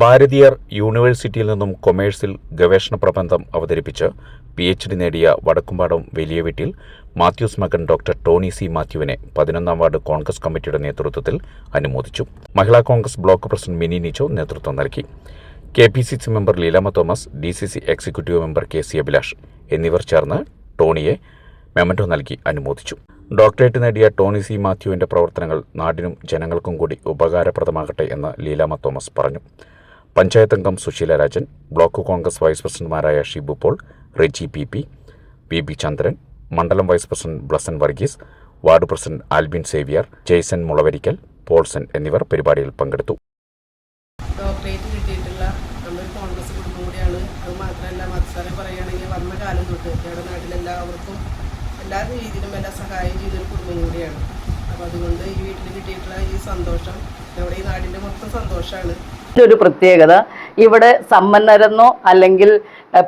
ഭാരതീയർ യൂണിവേഴ്സിറ്റിയിൽ നിന്നും കൊമേഴ്സിൽ ഗവേഷണ പ്രബന്ധം അവതരിപ്പിച്ച് പി എച്ച് ഡി നേടിയ വടക്കുംപാടം വലിയ വീട്ടിൽ മാത്യൂസ് മകൻ ഡോക്ടർ ടോണി സി മാത്യുവിനെ പതിനൊന്നാം വാർഡ് കോൺഗ്രസ് കമ്മിറ്റിയുടെ നേതൃത്വത്തിൽ അനുമോദിച്ചു. മഹിളാ കോൺഗ്രസ് ബ്ലോക്ക് പ്രസിഡന്റ് മിനി നിച്ചോ നേതൃത്വം നൽകി. K P C C member Leelamma Thomas D C C executive member K C Abhilash എന്നിവർ ചേർന്ന് ടോണിയെ മെമന്റോ നൽകി അനുമോദിച്ചു. ഡോക്ടറേറ്റ് നേടിയ ടോണി സി മാത്യുവിന്റെ പ്രവർത്തനങ്ങൾ നാടിനും ജനങ്ങൾക്കും കൂടി ഉപകാരപ്രദമാകട്ടെ എന്ന് ലീലാമ തോമസ് പറഞ്ഞു. പഞ്ചായത്ത് അംഗം സുശീല രാജൻ ബ്ലോക്ക് കോൺഗ്രസ് വൈസ് പ്രസിഡന്റുമാരായ Shibu Paul Reji P P P B Chandran മണ്ഡലം vice president Blesson Varghese ward president Albin Xavier Jaison Mulavarickal Paulson എന്നിവർ പരിപാടിയിൽ പങ്കെടുത്തു. ഡോക്ടറേറ്റ് വന്ന കാലം എല്ലാ രീതിയിലും എല്ലാ സഹായം അപ്പോൾ അതുകൊണ്ട് ഈ വീട്ടിൽ കിട്ടിയിട്ടുള്ള ഈ സന്തോഷം നമ്മുടെ ഈ നാടിന്റെ മൊത്തം സന്തോഷമാണ് ഒരു പ്രത്യേകത ഇവിടെ സമ്പന്നരെന്നോ അല്ലെങ്കിൽ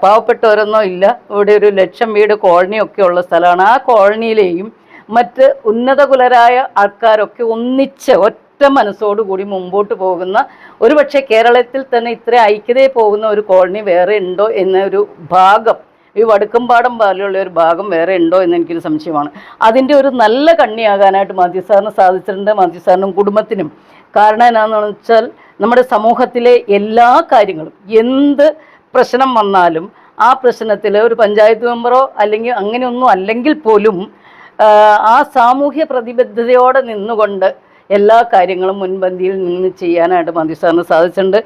പാവപ്പെട്ടവരെന്നോ ഇല്ല. ഇവിടെ ഒരു ലക്ഷം വീട് കോളനി ഒക്കെ ഉള്ള സ്ഥലമാണ്. ആ കോളനിയിലെയും മറ്റ് ഉന്നതകുലരായ ആൾക്കാരൊക്കെ ഒന്നിച്ച് ഒറ്റ മനസ്സോടുകൂടി മുമ്പോട്ട് പോകുന്ന ഒരുപക്ഷെ കേരളത്തിൽ തന്നെ ഇത്ര ഐക്യതയിൽ പോകുന്ന ഒരു കോളനി വേറെ ഉണ്ടോ എന്നൊരു ഭാഗം ഈ വടുക്കമ്പാടം പോലെയുള്ള ഒരു ഭാഗം വേറെ ഉണ്ടോ എന്ന് എനിക്കൊരു സംശയമാണ്. അതിന്റെ ഒരു നല്ല കണ്ണിയാകാനായിട്ട് മാത്യു സാറിന് സാധിച്ചിട്ടുണ്ട്. മാത്യു സാറിനും കുടുംബത്തിനും. കാരണം എന്നാന്ന് വെച്ചാൽ നമ്മുടെ സമൂഹത്തിലെ എല്ലാ കാര്യങ്ങളും എന്ത് പ്രശ്നം വന്നാലും ആ പ്രശ്നത്തിൽ ഒരു പഞ്ചായത്ത് മെമ്പറോ അല്ലെങ്കിൽ അങ്ങനെയൊന്നും അല്ലെങ്കിൽ പോലും ആ, സാമൂഹ്യ പ്രതിബദ്ധതയോടെ നിന്നുകൊണ്ട് എല്ലാ കാര്യങ്ങളും മുൻപന്തിയിൽ നിന്ന് ചെയ്യാനായിട്ട് മന്ത്രി സാറിന് സാധിച്ചിട്ടുണ്ട്.